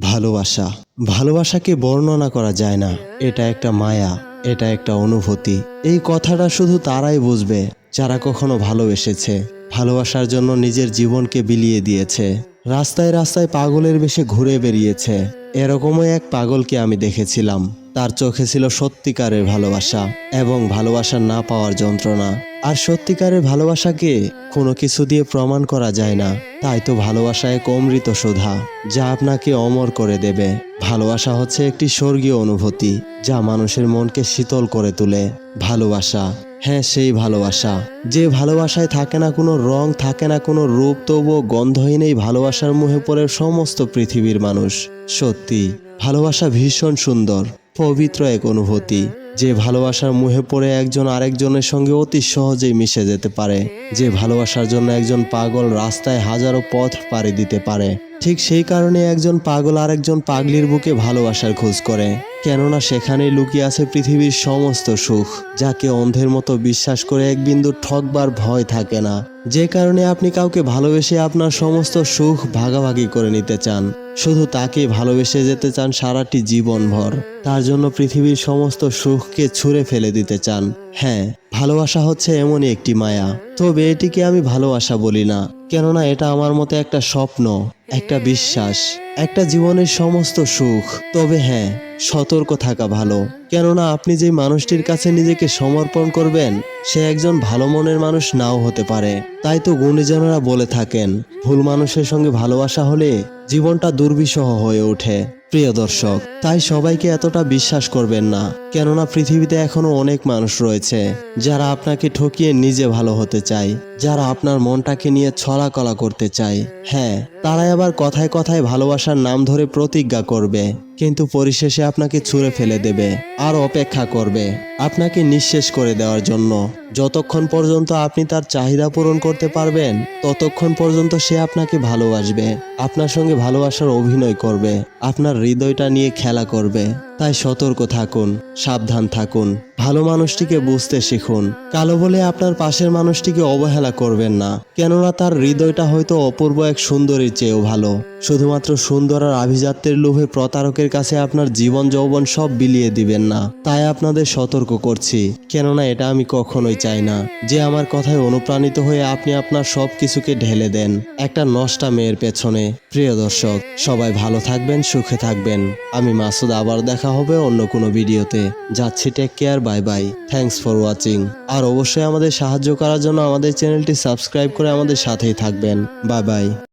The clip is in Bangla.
ভালোবাসা। ভালোবাসাকে বর্ণনা করা যায় না। এটা একটা মায়া, এটা একটা অনুভূতি। এই কথাটা শুধু তারাই বুঝবে, যারা কখনো ভালোবেসেছে। ভালোবাসার জন্য নিজের জীবনকে বিলিয়ে দিয়েছে। রাস্তায় রাস্তায় পাগলের বেশে ঘুরে বেরিয়েছে এরকমই এক পাগলকে আমি দেখেছিলাম। তার চোখে ছিল সত্যিকারের ভালোবাসা এবং ভালোবাসা না পাওয়ার যন্ত্রণা। আর সত্যিকারের ভালোবাসাকে কোনো কিছু দিয়ে প্রমাণ করা যায় না। তাই তো ভালোবাসা এক অমৃত সুধা, যা আপনাকে অমর করে দেবে। ভালোবাসা হচ্ছে একটি স্বর্গীয় অনুভূতি, যা মানুষের মনকে শীতল করে তোলে। ভালোবাসা হ্যাঁ সেই ভালোবাসা। যে ভালোবাসায় থাকে না কোনো রং, থাকে না কোনো রূপ, তবুও গন্ধহীন এই ভালোবাসার মুহে পড়ে সমস্ত পৃথিবীর মানুষ। সত্যি, ভালোবাসা ভীষণ সুন্দর। পবিত্র এক অনুভূতি, যে ভালোবাসার মুহে পড়ে একজন আরেকজনের সঙ্গে অতি সহজেই মিশে যেতে পারে, যে ভালোবাসার জন্য একজন পাগল রাস্তায় হাজারো পথ পাড়ি দিতে পারে। ঠিক সেই কারণে একজন পাগল আরেকজন পাগলির বুকে ভালোবাসার খোঁজ করে। কেননা সেখানেই লুকিয়ে আছে পৃথিবীর সমস্ত সুখ, যাকে অন্ধের মতো বিশ্বাস করে এক বিন্দু ঠকবার ভয় থাকে না। যে কারণে আপনি কাউকে ভালোবেসে আপনার সমস্ত সুখ ভাগাভাগি করে নিতে চান। শুধু তাকে ভালোবেসে যেতে চান সারাটি জীবনভর। তার জন্য পৃথিবীর সমস্ত সুখকে ছুঁড়ে ফেলে দিতে চান। হ্যাঁ ভালোবাসা হচ্ছে এমনই একটি মায়া। তবে এটিকে আমি ভালোবাসা বলি না, কেননা এটা আমার মতে একটা স্বপ্ন, একটা বিশ্বাস, একটা জীবনের সমস্ত সুখ। তবে হ্যাঁ সতর্ক থাকা ভালো। কেননা আপনি যে মানুষটির কাছে নিজেকে সমর্পণ করবেন, সে একজন ভালো মনের মানুষ নাও হতে পারে। তাই তো গুণীজনেরা বলে থাকেন, ভুল মানুষের সঙ্গে ভালোবাসা হলে জীবনটা দুর্বিষহ হয়ে ওঠে। প্রিয় দর্শক, তাই সবাইকে এতটা বিশ্বাস করবেন না, কেননা পৃথিবীতে এখনও অনেক মানুষ রয়েছে যারা আপনাকে ঠকিয়ে নিজে ভালো হতে চায়, যারা আপনার মনটাকে নিয়ে ছলাকলা করতে চায়। হ্যাঁ তারাই আবার কথায় কথায় ভালোবাসার নাম ধরে প্রতিজ্ঞা করবে। কিন্তু পরিশেষে আপনাকে ছুঁড়ে ফেলে দেবে আর অপেক্ষা করবে আপনাকে নিঃশেষ করে দেওয়ার জন্য। যতক্ষণ পর্যন্ত আপনি তার চাহিদা পূরণ করতে পারবেন, ততক্ষণ পর্যন্ত সে আপনাকে ভালোবাসবে, আপনার সঙ্গে ভালোবাসার অভিনয় করবে, আপনার হৃদয়টা নিয়ে খেলা করবে। তাই সতর্ক থাকুন, সাবধান থাকুন, ভালো মানুষটিকে বুঝতে শিখুন। কালো বলে আপনার পাশের মানুষটিকে অবহেলা করবেন না, কেননা তার হৃদয়টা হয়তো অপূর্ব এক সুন্দরীর চেয়েও ভালো। শুধুমাত্র সুন্দর আর আভিজাত্যের লোভে প্রতারকের কাছে আপনার জীবন যৌবন সব বিলিয়ে দিবেন না, তাই আপনাদের সতর্ক করছি। কেননা এটা আমি কখনোই চাই না, যে আমার কথায় অনুপ্রাণিত হয়ে আপনি আপনার সব কিছুকে ঢেলে দেন। একটা নষ্টা মেয়ের পেছনে। প্রিয় দর্শক, সবাই ভালো থাকবেন, সুখে থাকবেন। আমি মাসুদ আবার দেখা হবে অন্য কোনো ভিডিওতে। যাচ্ছি take care bye bye thanks for watching আর অবশ্যই আমাদের সাহায্য করার জন্য আমাদের চ্যানেলটি সাবস্ক্রাইব করে আমাদের সাথেই থাকবেন। Bye bye